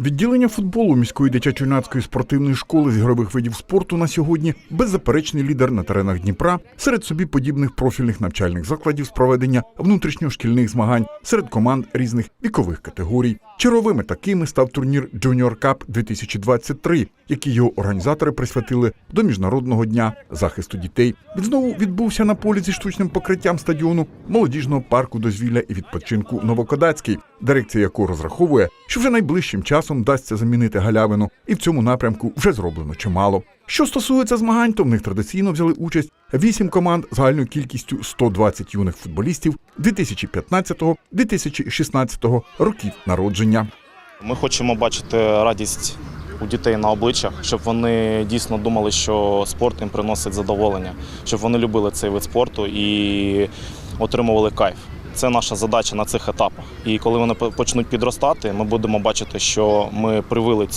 Відділення футболу міської дитячо-юнацької спортивної школи з ігрових видів спорту на сьогодні беззаперечний лідер на теренах Дніпра серед собі подібних профільних навчальних закладів з проведення внутрішньошкільних змагань серед команд різних вікових категорій. Черговими такими став турнір Junior Cup 2023, який його організатори присвятили до міжнародного дня захисту дітей. Він знову відбувся на полі зі штучним покриттям стадіону молодіжного парку дозвілля і відпочинку Новокодацький, дирекція якого розраховує, що вже найближчим часом вдасться замінити галявину, і в цьому напрямку вже зроблено чимало. Що стосується змагань, то в них традиційно взяли участь вісім команд загальною кількістю 120 юних футболістів 2015-2016 років народження. Ми хочемо бачити радість у дітей на обличчях, щоб вони дійсно думали, що спорт їм приносить задоволення, щоб вони любили цей вид спорту і отримували кайф. Це наша задача на цих етапах. І коли вони по- почнуть підростати, ми будемо бачити, що ми привили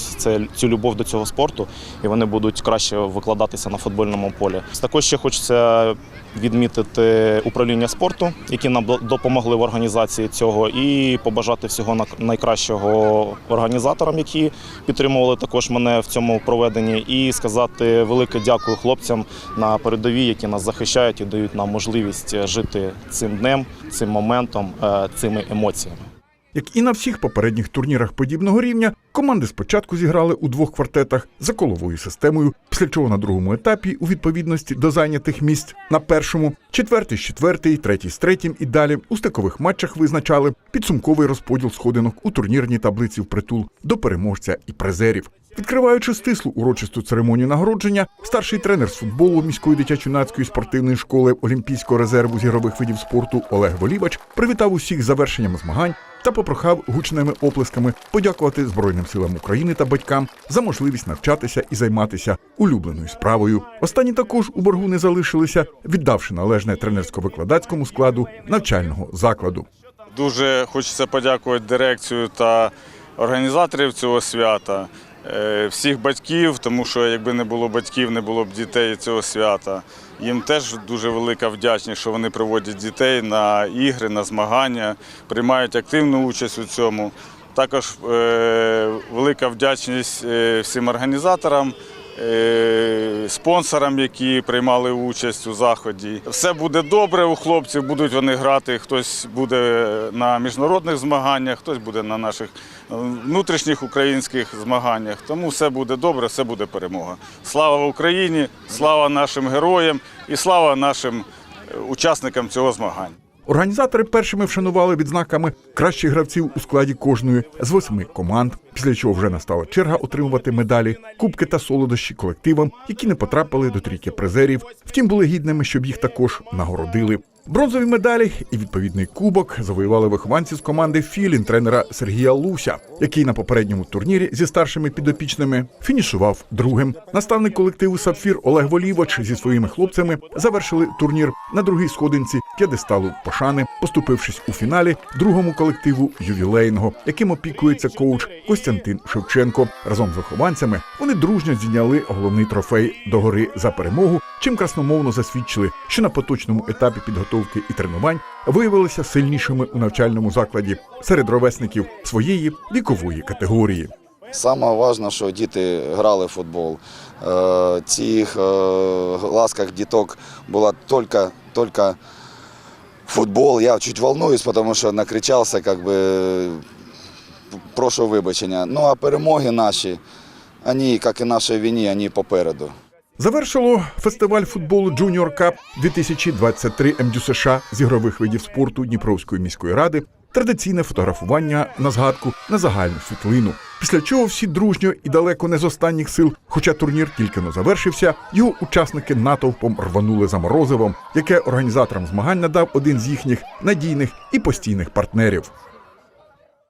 цю любов до цього спорту, і вони будуть краще викладатися на футбольному полі. Також ще хочеться відмітити управління спорту, які нам допомогли в організації цього, і побажати всього на- найкращого організаторам, які підтримували також мене в цьому проведенні, і сказати велике дякую хлопцям на передовій, які нас захищають і дають нам можливість жити цим днем, цим моментом, е, цими емоціями. Як і на всіх попередніх турнірах подібного рівня, команди спочатку зіграли у двох квартетах за коловою системою, після чого на другому етапі, у відповідності до зайнятих місць, на першому, четвертий з четвертий, третій з третім і далі у стикових матчах визначали підсумковий розподіл сходинок у турнірній таблиці впритул до переможця і призерів. Відкриваючи стислу урочисту церемонію нагородження, старший тренер з футболу міської дитячо-юнацької спортивної школи Олімпійського резерву з ігрових видів спорту Олег Волівач привітав усіх завершенням змагань та попрохав гучними оплесками подякувати Збройним силам України та батькам за можливість навчатися і займатися улюбленою справою. Останні також у боргу не залишилися, віддавши належне тренерсько-викладацькому складу навчального закладу. Дуже хочеться подякувати дирекцію та організаторів цього свята, е, всіх батьків, тому що якби не було батьків, не було б дітей цього свята. Їм теж дуже велика вдячність, що вони приводять дітей на ігри, на змагання, приймають активну участь у цьому. Також е, велика вдячність е, всім організаторам. Е, Спонсорам, які приймали участь у заході, все буде добре у хлопців. Будуть вони грати. Хтось буде на міжнародних змаганнях, хтось буде на наших е, внутрішніх українських змаганнях. Тому все буде добре, все буде перемога. Слава Україні, слава нашим героям і слава нашим е, учасникам цього змагання. Організатори першими вшанували відзнаками кращих гравців у складі кожної з восьми команд, після чого вже настала черга отримувати медалі, кубки та солодощі колективам, які не потрапили до трійки призерів. Втім, були гідними, щоб їх також нагородили. Бронзові медалі і відповідний кубок завоювали вихованці з команди Філін тренера Сергія Луся, який на попередньому турнірі зі старшими підопічними фінішував другим. Наставник колективу Сапфір Олег Волівач зі своїми хлопцями завершили турнір на другій сходинці п'єдесталу пошани, поступившись у фіналі другому колективу ювілейного, яким опікується коуч Костянтин Шевченко. Разом з вихованцями вони дружньо зійняли головний трофей до гори за перемогу, чим красномовно засвідчили, що на поточному етапі підготовки і тренувань виявилися сильнішими у навчальному закладі серед ровесників своєї вікової категорії. Саме важливе, що діти грали в футбол. Е, цих е, ласках діток була тільки, тільки футбол. Я чуть волнуюсь, тому що накричався, как би, прошу вибачення. Ну а перемоги наші, вони, як і наші війні, вони попереду. Завершило фестиваль футболу Junior Cup 2023 МДЮ США з ігрових видів спорту Дніпровської міської ради. Традиційне фотографування на згадку на загальну світлину. Після чого всі дружньо і далеко не з останніх сил, хоча турнір тільки но завершився, його учасники натовпом рванули за морозивом, яке організаторам змагань надав один з їхніх надійних і постійних партнерів.